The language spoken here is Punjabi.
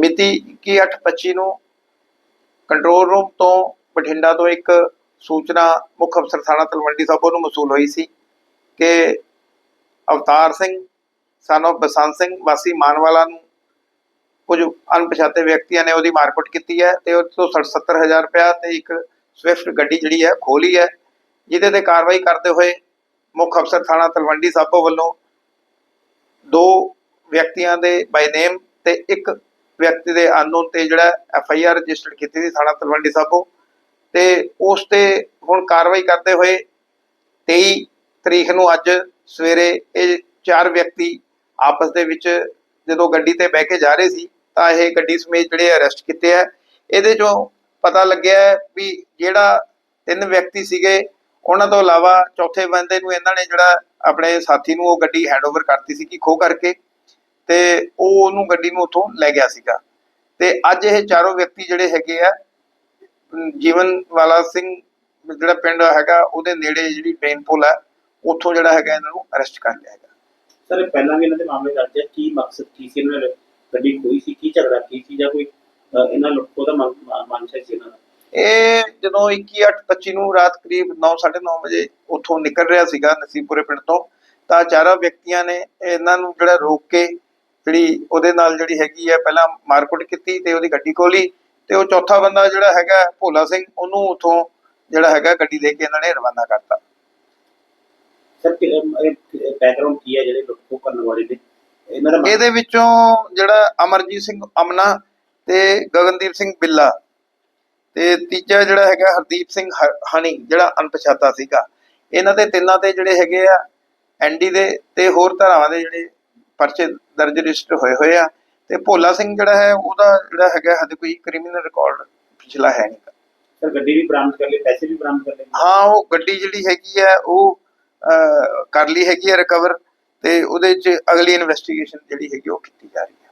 ਮਿਤੀ 21/8/25 ਨੂੰ ਕੰਟਰੋਲ ਰੂਮ ਤੋਂ ਬਠਿੰਡਾ ਤੋਂ ਇੱਕ ਸੂਚਨਾ ਮੁੱਖ ਅਫਸਰ ਥਾਣਾ ਤਲਵੰਡੀ ਸਾਬੋ ਨੂੰ ਮਸੂਲ ਹੋਈ ਸੀ ਕਿ ਅਵਤਾਰ ਸਿੰਘ ਸਨ of ਬਸੰਤ ਸਿੰਘ, ਵਾਸੀ ਮਾਨਵਾਲਾ ਨੂੰ ਕੁਝ ਅਣਪਛਾਤੇ ਵਿਅਕਤੀਆਂ ਨੇ ਉਹਦੀ ਮਾਰਕੁੱਟ ਕੀਤੀ ਹੈ ਤੇ ਉਹ ਤੋਂ 60 ਹਜ਼ਾਰ ਰੁਪਇਆ ਤੇ ਇੱਕ ਸਵਿਫਟ ਗੱਡੀ ਜਿਹੜੀ ਹੈ ਖੋਲੀ ਹੈ, ਜਿਹਦੇ ਤੇ ਕਾਰਵਾਈ ਕਰਦੇ ਹੋਏ ਮੁੱਖ ਅਫਸਰ ਥਾਣਾ ਤਲਵੰਡੀ ਸਾਬੋ ਵੱਲੋਂ ਦੋ ਵਿਅਕਤੀਆਂ ਦੇ ਬਾਈ ਨੇਮ ਤੇ ਇੱਕ ਵਿਅਕਤੀ ਦੇ ਅਨਨੋਨ ਤੇ ਜਿਹੜਾ ਐਫ ਆਈ ਆਰ ਰਜਿਸਟਰਡ ਕੀਤੀ ਸੀ ਥਾਣਾ ਤਲਵੰਡੀ ਸਾਬੋ। ਤੇ ਉਸ ਤੇ ਹੁਣ ਕਾਰਵਾਈ ਕਰਦੇ ਹੋਏ 23 ਤਰੀਕ ਨੂੰ ਅੱਜ ਸਵੇਰੇ ਇਹ ਚਾਰ ਵਿਅਕਤੀ ਆਪਸ ਦੇ ਵਿੱਚ ਜਦੋਂ ਗੱਡੀ ਤੇ ਬਹਿ ਕੇ ਜਾ ਰਹੇ ਸੀ, ਤਾਂ ਇਹ ਗੱਡੀ ਸਮੇਤ ਜਿਹੜੇ ਅਰੈਸਟ ਕੀਤੇ ਆ। ਇਹਦੇ ਚੋਂ ਪਤਾ ਲੱਗਿਆ ਹੈ ਵੀ ਜਿਹੜਾ ਤਿੰਨ ਵਿਅਕਤੀ ਸੀਗੇ, ਉਹਨਾਂ ਤੋਂ ਇਲਾਵਾ ਚੌਥੇ ਬੰਦੇ ਨੂੰ ਇਹਨਾਂ ਨੇ ਜਿਹੜਾ ਆਪਣੇ ਸਾਥੀ ਨੂੰ ਉਹ ਗੱਡੀ ਹੈਂਡਓਵਰ ਕਰਤੀ ਸੀ ਕਿ ਖੋ ਕਰਕੇ। ਤੇ ਉਹ ਉਹਨੂੰ ਗੱਡੀ ਨੂੰ ਉੱਥੋਂ ਲੈ ਗਿਆ ਸੀਗਾ। ਤੇ ਅੱਜ ਇਹ ਚਾਰੋਂ ਵਿਅਕਤੀ ਜਿਹੜੇ ਹੈਗੇ ਆ ਜੀਵਨ ਵਾਲਾ ਸਿੰਘ ਜਿਹੜਾ ਪਿੰਡ ਹੈਗਾ ਉਹਦੇ ਨੇੜੇ ਜਿਹੜੀ ਟ੍ਰੇਨ ਪੁਲ ਹੈ ਉੱਥੋਂ ਜਿਹੜਾ ਹੈਗਾ ਇਹਨਾਂ ਨੂੰ ਅਰੈਸਟ ਕਰ ਲਿਆ ਹੈਗਾ। ਸਰ ਪਹਿਲਾਂ ਵੀ ਇਹਨਾਂ ਦੇ ਮਾਮਲੇ ਦਰਜ ਹੈ ਕੀ ਮਕਸਦ ਕੀ ਸੀ ਇਹਨਾਂ ਨੇ ਗੱਡੀ ਕੋਈ ਸੀ ਕੀ ਝਗੜਾ ਕੀ ਸੀ ਜਾਂ ਕੋਈ ਇਹਨਾਂ ਲੁੱਟੋ ਦਾ ਮਾਨਸਾ ਸੀ ਇਹਨਾਂ ਦਾ? ਇਹ ਜਦੋਂ 21/8/25 ਨੂੰ ਰਾਤ ਕਰੀਬ 9:30 ਵਜੇ ਉੱਥੋਂ ਨਿਕਲ ਰਿਹਾ ਸੀਗਾ ਨਸੀਬਪੁਰੇ ਪਿੰਡ ਤੋਂ ਤਾਂ ਚਾਰਾਂ ਵਿਅਕਤੀਆਂ ਨੇ ਇਹਨਾਂ ਨੂੰ ਜਿਹੜਾ ਰੋਕ ਕੇ ਜਿਹੜੀ ਉਹਦੇ ਨਾਲ ਜਿਹੜੀ ਹੈਗੀ ਹੈ ਪਹਿਲਾਂ ਮਾਰਕੁੱਟ ਕੀਤੀ ਤੇ ਉਹਦੀ ਗੱਡੀ ਖੋਲੀ ਤੇ ਉਹ ਚੌਥਾ ਬੰਦਾ ਜਿਹੜਾ ਹੈਗਾ ਭੋਲਾ ਸਿੰਘ ਉਹਨੂੰ ਉੱਥੋਂ ਜਿਹੜਾ ਹੈਗਾ ਗੱਡੀ ਦੇ ਕੇ ਇਹਨਾਂ ਨੇ ਰਵਾਨਾ ਕਰਤਾ। ਸਰ ਬੈਕਗ੍ਰਾਉਂਡ ਕੀ ਹੈ ਜਿਹੜੇ ਲੁੱਟੋ ਕਰਨ ਵਾਲੇ ਨੇ? ਇਹਨਾਂ ਦਾ ਮਕਸਦ- ਇਹਦੇ ਵਿੱਚੋਂ ਜਿਹੜਾ ਅਮਰਜੀਤ ਸਿੰਘ ਅਮਨਾ ਤੇ ਗਗਨਦੀਪ ਸਿੰਘ ਬਿੱਲਾ ਤੇ ਤੀਜਾ ਜਿਹੜਾ ਹੈਗਾ ਹਰਦੀਪ ਸਿੰਘ ਹ- ਹਨੀ ਜਿਹੜਾ ਅਣਪਛਾਤਾ ਸੀਗਾ। ਇਹਨਾਂ ਦੇ ਤਿੰਨਾਂ ਤੇ ਜਿਹੜੇ ਹੈਗੇ ਆ ਐਨਡੀ ਦੇ ਤੇ ਹੋਰ ਧਾਰਾਵਾਂ ਦੇ ਜਿਹੜੇ ਪਰਚੇ ਦਰਜ ਰਜਿਸਟਰ ਹੋਏ ਹੋਏ ਆ। ਤੇ ਭੋਲਾ ਸਿੰਘ ਜਿਹੜਾ ਹੈ ਉਹਦਾ ਜਿਹੜਾ ਹੈਗਾ ਹਜੇ ਕੋਈ ਕ੍ਰਿਮੀਨਲ ਰਿਕਾਰਡ ਪਿਛਲਾ ਹੈ ਨਹੀਂ। ਸਰ ਗੱਡੀ ਵੀ ਬਰਾਮਦ ਕਰ ਲਈ ਪੈਸੇ ਵੀ ਬਰਾਮਦ ਕਰ ਲਏ। ਹਾਂ ਉਹ ਗੱਡੀ ਜਿਹੜੀ ਹੈਗੀ ਹੈ ਉਹ ਕਰ ਲਈ ਹੈਗੀ ਹੈ ਰਿਕਵਰ ਤੇ ਉਹਦੇ ਚ ਅਗਲੀ ਇਨਵੈਸਟੀਗੇਸ਼ਨ ਜਿਹੜੀ ਹੈਗੀ ਉਹ ਕੀਤੀ ਜਾ ਰਹੀ ਹੈ